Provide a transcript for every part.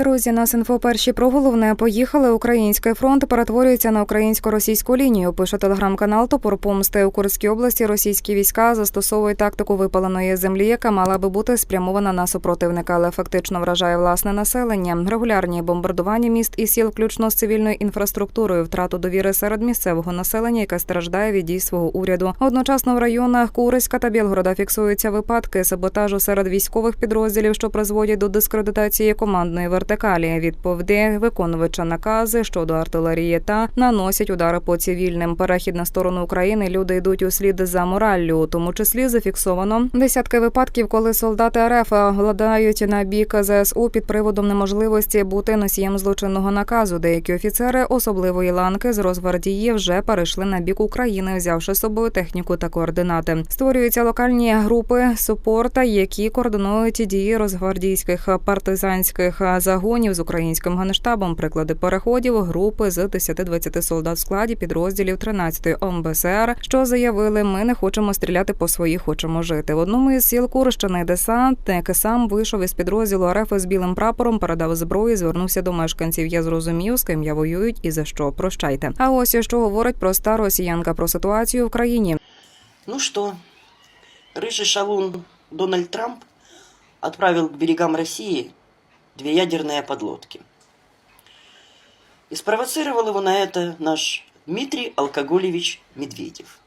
Друзі, нас інфо перші про головне поїхали. Український фронт перетворюється на українсько-російську лінію. Пише телеграм-канал Топор Помсти у Курській області. Російські війська застосовують тактику випаленої землі, яка мала би бути спрямована на супротивника, але фактично вражає власне населення. Регулярні бомбардування міст і сіл, включно з цивільною інфраструктурою, втрату довіри серед місцевого населення, яке страждає від дій свого уряду. Одночасно в районах Куриська та Білгорода фіксуються випадки саботажу серед військових підрозділів, що призводять до дискредитації командної вертикалі. Відповіді виконувача накази щодо артилерії та наносять удари по цивільним. Перехід на сторону України люди йдуть у слід за мораллю. У тому числі зафіксовано десятки випадків, коли солдати РФ гладають на бік ЗСУ під приводом неможливості бути носієм злочинного наказу. Деякі офіцери особливої ланки з Росгвардії вже перейшли на бік України, взявши з собою техніку та координати. Створюються локальні групи супорта, які координують дії розгвардійських партизанських загонів з українським генштабом. Приклади переходів групи з 10-20 солдат в складі підрозділів 13-ї ОМБСР, що заявили, ми не хочемо стріляти по своїх, хочемо жити. В одному із сіл Курщини десантник сам вийшов із підрозділу РФ з білим прапором, передав зброю, звернувся до мешканців. Я зрозумів, з ким я воюють і за що. Прощайте. А ось що говорить проста росіянка про ситуацію в країні. Ну что, рыжий шалун Дональд Трамп отправил к берегам России две ядерные подлодки. И спровоцировал его на это наш Дмитрий Алкоголевич Медведев.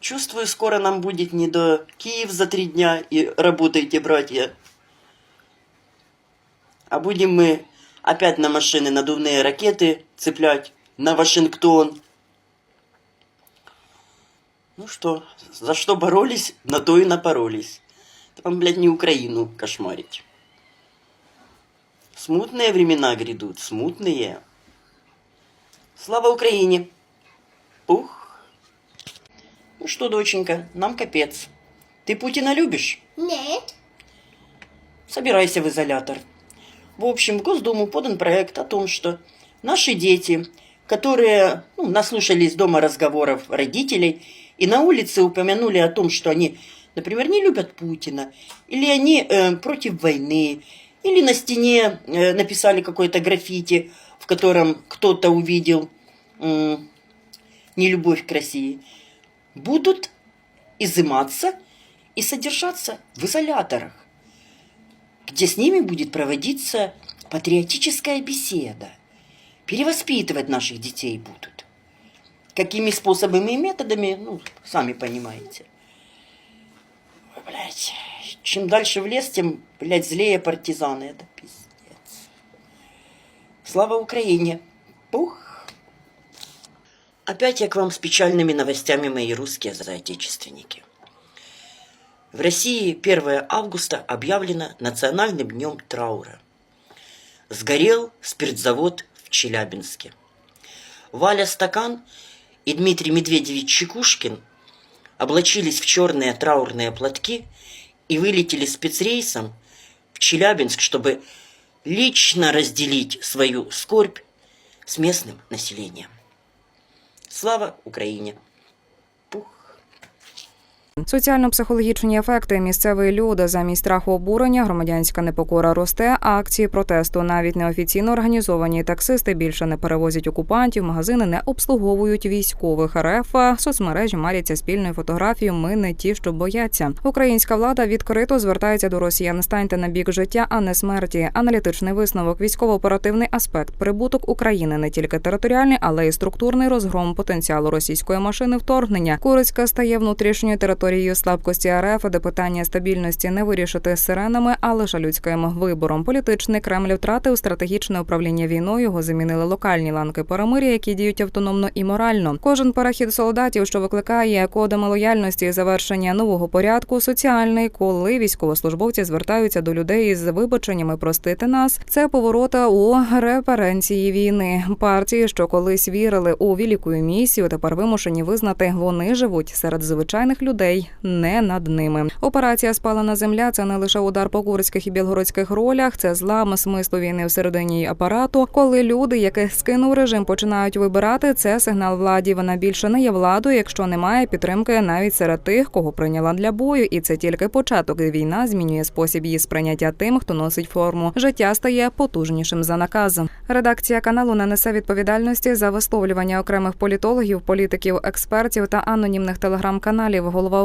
Чувствую, скоро нам будет не до Киев за три дня и работайте, братья. А будем мы опять на машины надувные ракеты цеплять на Вашингтон. Ну что, за что боролись, на то и напоролись. Это вам, блядь, не Украину кошмарить. Смутные времена грядут, смутные. Слава Украине! Ух! Ну что, доченька, нам капец. Ты Путина любишь? Нет. Собирайся в изолятор. В общем, в Госдуму подан проект о том, что наши дети, которые ну, наслушались дома разговоров родителей и на улице упомянули о том, что они, например, не любят Путина, или они э, против войны, или на стене э, написали какое-то граффити, в котором кто-то увидел нелюбовь к России, будут изыматься и содержаться в изоляторах где с ними будет проводиться патриотическая беседа. Перевоспитывать наших детей будут. Какими способами и методами, ну, сами понимаете. Ой, блядь, чем дальше в лес, тем, блядь, злее партизаны. Это пиздец. Слава Украине. Пух. Опять я к вам с печальными новостями, мои русские соотечественники. В России 1 августа объявлено национальным днем траура. Сгорел спиртзавод в Челябинске. Валя Стакан и Дмитрий Медведевич Чекушкин облачились в черные траурные платки и вылетели спецрейсом в Челябинск, чтобы лично разделить свою скорбь с местным населением. Слава Украине! Соціально-психологічні ефекти місцевої люди замість страху обурення, громадянська непокора росте. а Акції протесту навіть неофіційно організовані таксисти більше не перевозять окупантів. Магазини не обслуговують військових РФ. Соцмережі маряться спільною фотографією. Ми не ті, що бояться. Українська влада відкрито звертається до росіян. Станьте на бік життя, а не смерті. Аналітичний висновок, військово-оперативний аспект, прибуток України не тільки територіальний, але й структурний розгром потенціалу російської машини вторгнення. Курицька стає внутрішньою територією слабкості РФ, де питання стабільності не вирішити сиренами, а лише людським вибором. Політичний Кремль втратив стратегічне управління війною. Його замінили локальні ланки перемир'я, які діють автономно і морально. Кожен перехід солдатів, що викликає кодами лояльності і завершення нового порядку, соціальний, коли військовослужбовці звертаються до людей з вибаченнями простити нас. Це поворота у репаренції війни. Партії, що колись вірили у велику місію, тепер вимушені визнати, вони живуть серед звичайних людей людей, не над ними. Операція Спалена земля це не лише удар по курських і білгородських ролях, це злам смислу війни всередині апарату. Коли люди, яких скинув режим, починають вибирати, це сигнал владі. Вона більше не є владою, якщо немає підтримки навіть серед тих, кого прийняла для бою, і це тільки початок. Війна змінює спосіб її сприйняття тим, хто носить форму. Життя стає потужнішим за наказом. Редакція каналу не несе відповідальності за висловлювання окремих політологів, політиків, експертів та анонімних телеграм-каналів. Голова